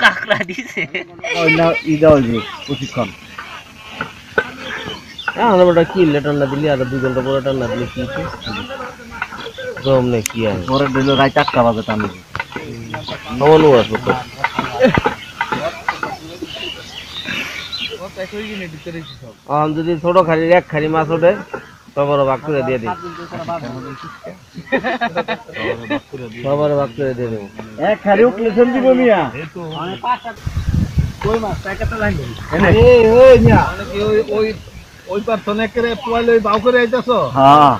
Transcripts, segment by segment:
কাকড়া দিছে প্রশিক্ষণ আমরা কি দিলি আর দুই ঘণ্টা পরে টান্না দিলে কি গম নেই কি আর পরে দিল রাত চারটা বাজে আসব তো যদি ছোট খালি এক খালি মাছ ওঠে সবার ভাগ করে দিয়ে দিই সবার ভাগ করে দিয়ে দেবো। এক খালি উঠলে চলবি মিয়া। হ্যাঁ।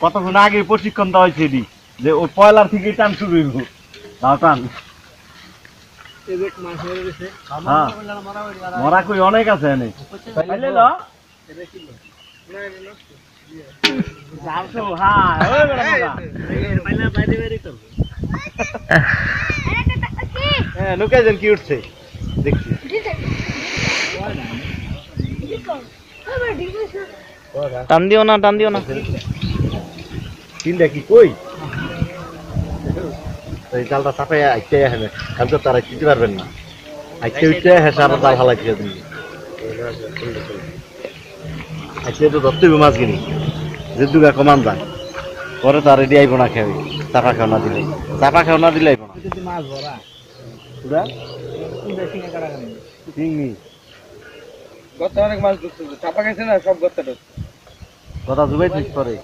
কতক্ষণ আগে প্রশিক্ষণ দেওয়া হয়েছে যে ওই পয়লার থেকে টান শুরু হইব। টান। হ্যাঁ। মরা কই অনেক আছে এনে। পাইলে ল? যাওছো, হ্যাঁ, ওই বেটা মোটা। হ্যাঁ লুকাই যান কি উঠছে দেখছি টান দিও না টান দিও না কি কই জালটা চাপাই আইতে কারণ তো তারা চিনতে পারবেন না আইতে উঠতে হেসে আবার জাল হালাই আইতে তো ধরতে হবে মাছ কিনি যে দুগা কমান যান পরে তো আর রেডি আইব না খেয়ে চাপা খাও না। দিলে চাপা খাও না দিলে আইব না পুরা চিংড়ি অনেক মাছ ঢুকছে চাপা গেছে না সব গর্তে কথা জুবাই ঠিক করে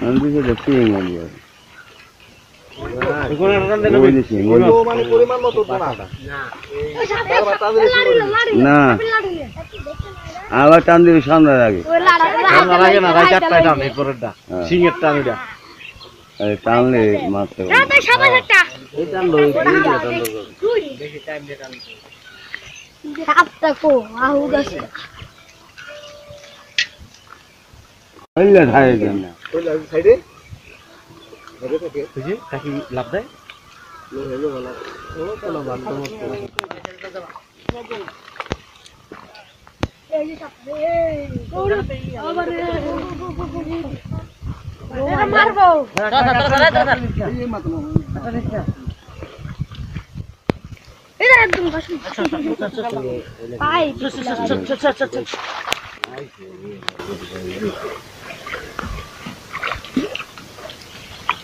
আমি না। আবার টান দিবি সন্ধ্যার আগে। সন্ধ্যার আগে না রাত চারটায় টান এই পরেরটা। সিংয়ের টান এটা টানলে মারতে এই টানলো এই টানলো সাপটা কো আহু গেছে হইলে ধারে দেন না কাকি লাভ দেয় এই যে সাপটা এই আবার এটা মারবো এটা একদম বসুন পাই ওই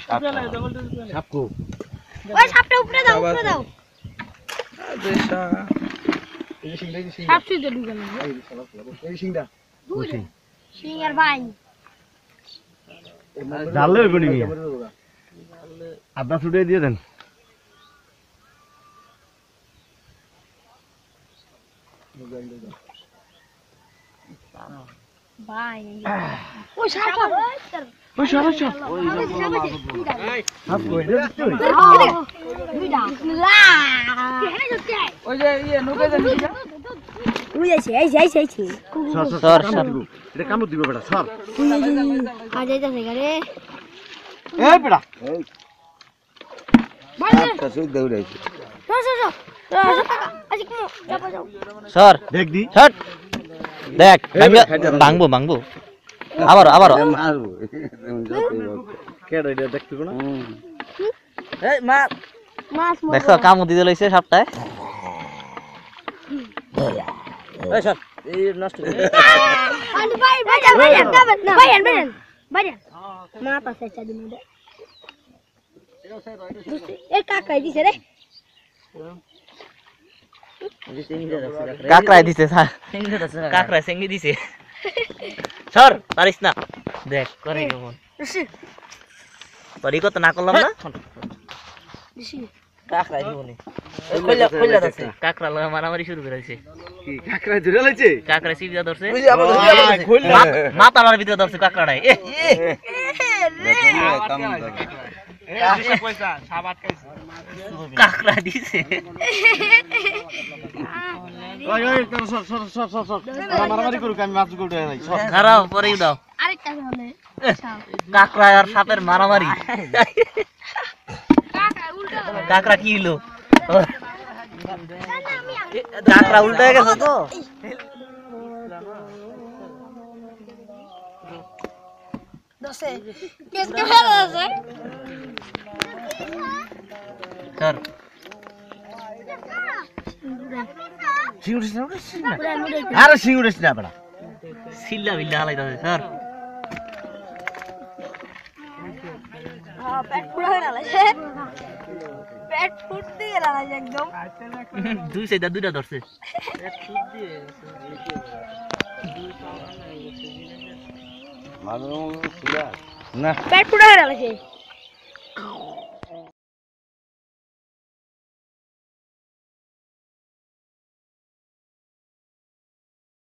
সাপ কো ওই সাপটা উপরে দাও উপরে দাও। সাপ ভাই। হইব নি আপনার ছুটে দিয়ে দেন। ভাই ওই সাপ ওই সাপ সাপ ওই সাপ কই দুইটা বিসমিল্লাহ ওই যে ইয়ে নৌকা জানি উই যাইছে এই যাইছে এই সর সর সর এটা কামড় দিবে বেটা সর উই যাইছে আজ যাইছে গারে এই বেটা ভাই সুই দৌড়াইছে সর সর সর আজ কি যাবা যাও সর দেখ দি ছট দেখ ভাঙবো ভাঙবো। আবার আবার। মারবো কেডা এটা দেখতে না? এই মা কামু দিতে লইছে সাপটায়? কাকাই দিছে রে। কাকড়াই দিছে স্যার কাকড়াই সেঙ্গি দিছে সর পারিস না দেখ করে কেমন তোরই কত না করলাম না কাকড়া জীবনে কইলা কইলা আছে কাকড়া লাগা মারামারি শুরু করেছে ধরছে মাতালার ভিতরে ধরছে কাকড়াটাই এ কাকড়া দিছে ওই ওই তোর সর সর সর সর সর মারামারি করুক আমি মাছগুলো খারাপ পরে দাও আরেকটা কাকড়া আর সাপের মারামারি কাকড়া কি হলো কাকড়া উল্টে গেছে তো দশে কেসকে ফেলা আছে স্যার সিঙ্গুড়িস না উড়িস না আরে সিঙ্গুড়িস না বড়া সিল্লা বিল্লা হালাইতাছে স্যার পেট পুরো হয়ে গেছে পেট ফুটতে গেল একদম দুই সাইডা দুইটা ধরছে না পেট পুরো হয়ে গেছে